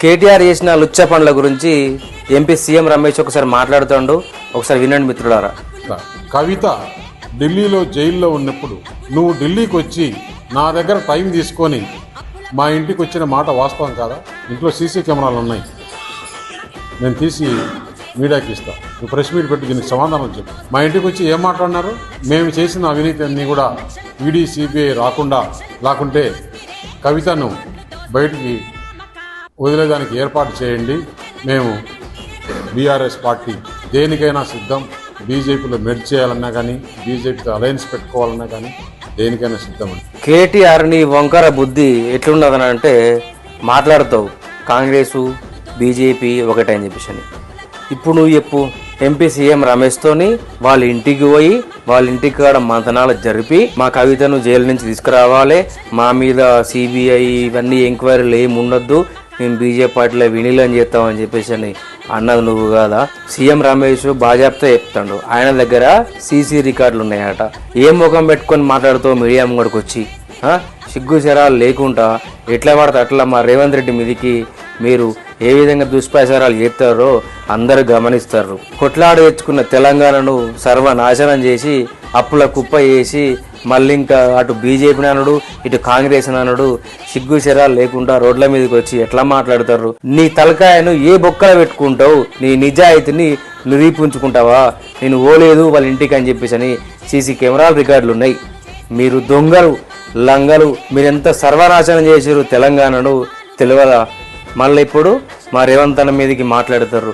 కేటీఆర్ చేసిన లుచ్చ పనుల గురించి ఎంపీ సీఎం రమేష్ ఒకసారి మాట్లాడుతుండు. ఒకసారి వినండి మిత్రులారా. కవిత ఢిల్లీలో జైల్లో ఉన్నప్పుడు నువ్వు ఢిల్లీకి వచ్చి నా దగ్గర టైం తీసుకొని మా ఇంటికి వచ్చిన మాట వాస్తవం కాదా? ఇంట్లో సీసీ కెమెరాలు ఉన్నాయి. నేను తీసి మీడియాకి ఇస్తాను నువ్వు ప్రెస్ మీట్ పెట్టి దీనికి సమాధానం చెప్పు. మా ఇంటికి వచ్చి ఏం మాట్లాడినారు? మేము చేసిన అవినీతి అన్ని కూడా ఈడీ సిబిఐ రాకుండా లేకుంటే కవితను బయటికి వదిలేదానికి ఏర్పాటు చేయండి. మేము బీఆర్ఎస్ పార్టీ దేనికైనా సిద్ధం. బీజేపీలో మెడ్ చేయాలన్నా కానీ బీజేపీతో అలయన్స్ పెట్టుకోవాలన్నా కానీ దేనికైనా సిద్ధం కేటీఆర్ని వంకర బుద్ధి ఎట్లున్నదని అంటే మాట్లాడతావు. కాంగ్రెసు బీజేపీ ఒకటే అని చెప్పేసి అని. ఇప్పుడు నువ్వు చెప్పు ఎంపీ సీఎం రమేష్తోని వాళ్ళ ఇంటికి పోయి వాళ్ళ ఇంటికి కాడ మంతనాలు జరిపి మా కవితను జైలు నుంచి తీసుకురావాలి. మా మీద సిబిఐ ఇవన్నీ ఎంక్వైరీలు ఏమి ఉండొద్దు. మేము బీజేపీ పార్టీలో వినీలం చేస్తామని చెప్పేసి అని అన్నది నువ్వు కాదా? సీఎం రమేష్ బాజాప్తా చెప్తాడు. ఆయన దగ్గర సీసీ రికార్డులు ఉన్నాయట. ఏ ముఖం పెట్టుకొని మాట్లాడుతావు మీడియా ముంగడికి వచ్చి? ఆ? సిగ్గు లేకుండా ఎట్లా పడితే అట్లా మా రేవంత్ రెడ్డి మీదికి మీరు ఏ విధంగా దుష్ప్రచారాలు చేస్తారో అందరూ గమనిస్తారు. కొట్లాడ తెచ్చుకున్న తెలంగాణను సర్వనాశనం చేసి అప్పుల కుప్ప చేసి మళ్ళీ ఇంకా అటు బీజేపీ అనడు ఇటు కాంగ్రెస్ అనడు సిగ్గు శరాలు లేకుండా రోడ్ల మీదకి వచ్చి ఎట్లా మాట్లాడతారు? నీ తలకాయను ఏ బొక్కల పెట్టుకుంటావు? నీ నిజాయితీని నిరూపించుకుంటావా? నేను ఓలేదు వాళ్ళ ఇంటికి అని చెప్పేసి అని సీసీ కెమెరాల రికార్డులు ఉన్నాయి. మీరు దొంగలు లంగలు మీరెంత సర్వనాశనం చేసారు తెలంగాణను? తెలియదా మళ్ళీ ఇప్పుడు మా రేవంత్ అన్న మీదకి మాట్లాడతారు.